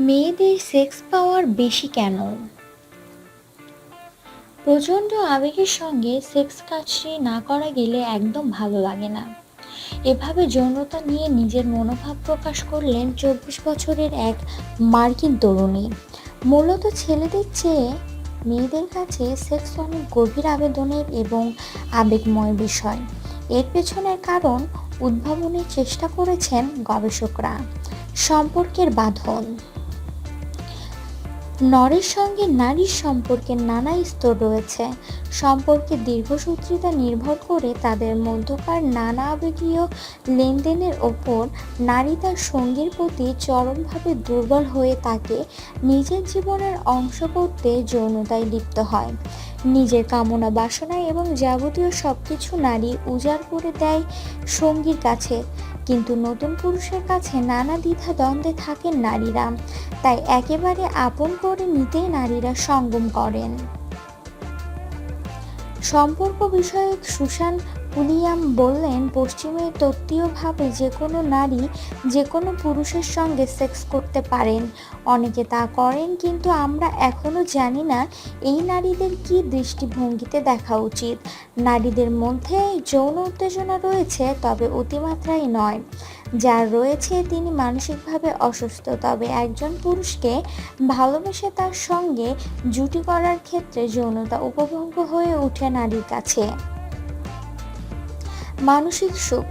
মেয়েদের সেক্স পাওয়ার বেশি কেন? প্রচণ্ড আবেগের সঙ্গে সেক্স কাজটি না করা গেলে একদম ভালো লাগে না। এভাবে যৌনতা নিয়ে নিজের মনোভাব প্রকাশ করলেন চব্বিশ বছরের এক মার্কিন তরুণী। মূলত ছেলেদের চেয়ে মেয়েদের কাছে সেক্স অনেক গভীর আবেদনের এবং আবেগময় বিষয়। এর পেছনের কারণ উদ্ভাবনের চেষ্টা করেছেন গবেষকরা। সম্পর্কের বাঁধন। নরের সঙ্গে নারীর সম্পর্কের নানা স্তর রয়েছে। সম্পর্কে দীর্ঘসূত্রিতা নির্ভর করে তাদের মধ্যকার নানা আবেগীয় লেনদেনের ওপর নারী তার সঙ্গীর প্রতি চরমভাবে দুর্বল হয়ে তাকে নিজের জীবনের অংশ করতে যৌনতায় লিপ্ত হয়। নিজের কামনা, বাসনা এবং যাবতীয় সব কিছু নারী উজাড় করে দেয় সঙ্গীর কাছে। কিন্তু নতুন পুরুষের কাছে নানা দ্বিধা দ্বন্দ্বে থাকেন নারীরা। তাই একেবারে আপন করে নিতেই নারীরা সঙ্গম করেন। সম্পর্ক বিষয়ক সুশান উলিয়াম বললেন, পশ্চিমে তত্ত্বীয়ভাবে যে কোনো নারী যে কোনো পুরুষের সঙ্গে সেক্স করতে পারেন। অনেকে তা করেন, কিন্তু আমরা এখনও জানি না এই নারীদের কি দৃষ্টিভঙ্গিতে দেখা উচিত। নারীদের মধ্যে যৌন উত্তেজনা রয়েছে, তবে অতিমাত্রায় নয়। যার রয়েছে তিনি মানসিকভাবে অসুস্থ, তবে একজন পুরুষকে ভালোবেসে তার সঙ্গে জুটি করার ক্ষেত্রে যৌনতা উপভোগ্য হয়ে ওঠে নারীর কাছে। মানসিক সুখ।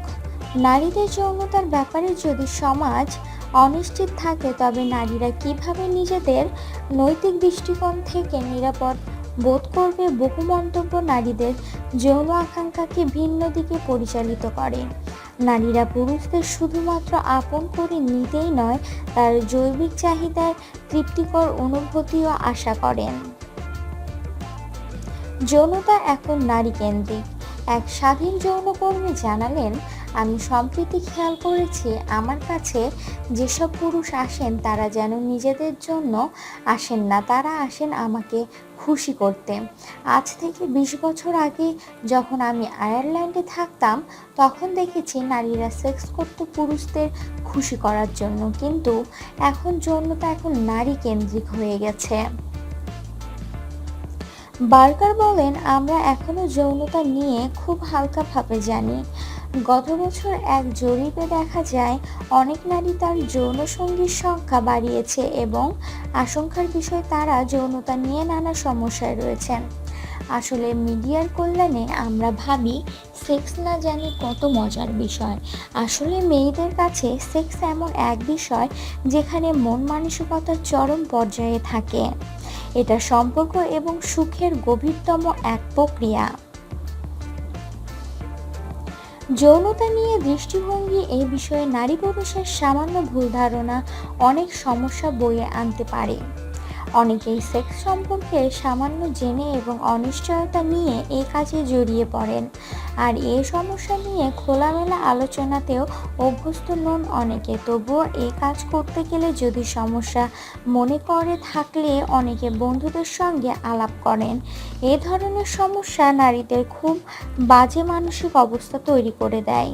নারীদের যৌনতার ব্যাপারে যদি সমাজ অনিশ্চিত থাকে, তবে নারীরা কীভাবে নিজেদের নৈতিক দৃষ্টিকোণ থেকে নিরাপদ বোধ করবে বহু মন্তব্য নারীদের যৌন আকাঙ্ক্ষাকে ভিন্ন দিকে পরিচালিত করে। নারীরা পুরুষদের শুধুমাত্র আপন করে নিতেই নয়, তার জৈবিক চাহিদার তৃপ্তিকর অনুভূতিও আশা করেন। যৌনতা এখন নারী কেন্দ্রিক। এক স্বাধীন যৌনকর্মী জানালেন, আমি সম্প্রতি খেয়াল করেছি, আমার কাছে যেসব পুরুষ আসেন, তারা যেন নিজেদের জন্য আসেন না, তারা আসেন আমাকে খুশি করতে। আজ থেকে বিশ বছর আগে যখন আমি আয়ারল্যান্ডে থাকতাম, তখন দেখেছি নারীরা সেক্স করতে পুরুষদের খুশি করার জন্য, কিন্তু এখন যৌনতা এখন নারী কেন্দ্রিক হয়ে গেছে। বার্কার বলেন, আমরা এখনও যৌনতা নিয়ে খুব হালকাভাবে জানি। গত বছর এক জরিপে দেখা যায়, অনেক নারী তার যৌন সঙ্গীর সংখ্যা বাড়িয়েছে এবং আশঙ্কার বিষয় তারা যৌনতা নিয়ে নানা সমস্যায় রয়েছেন। আসলে মিডিয়ার কল্যাণে আমরা ভাবি, সেক্স না জানি কত মজার বিষয়। আসলে মেয়েদের কাছে সেক্স এমন এক বিষয় যেখানে মন মানসিকতার চরম পর্যায়ে থাকে। এটা সম্পর্ক এবং সুখের গভীরতম এক প্রক্রিয়া। যৌনতা নিয়ে দৃষ্টিভঙ্গি এই বিষয়ে নারী পুরুষের সামান্য ভুল ধারণা অনেক সমস্যা বয়ে আনতে পারে। অনেকেই সেক্স সম্পর্কে সামান্য জেনে এবং অনিশ্চয়তা নিয়ে এ কাজে জড়িয়ে পড়েন। আর এ সমস্যা নিয়ে খোলামেলা আলোচনাতেও অভ্যস্ত নন অনেকে। তবুও এ কাজ করতে গেলে যদি সমস্যা মনে করে থাকলে অনেকে বন্ধুদের সঙ্গে আলাপ করেন। এ ধরনের সমস্যা নারীদের খুব বাজে মানসিক অবস্থা তৈরি করে দেয়।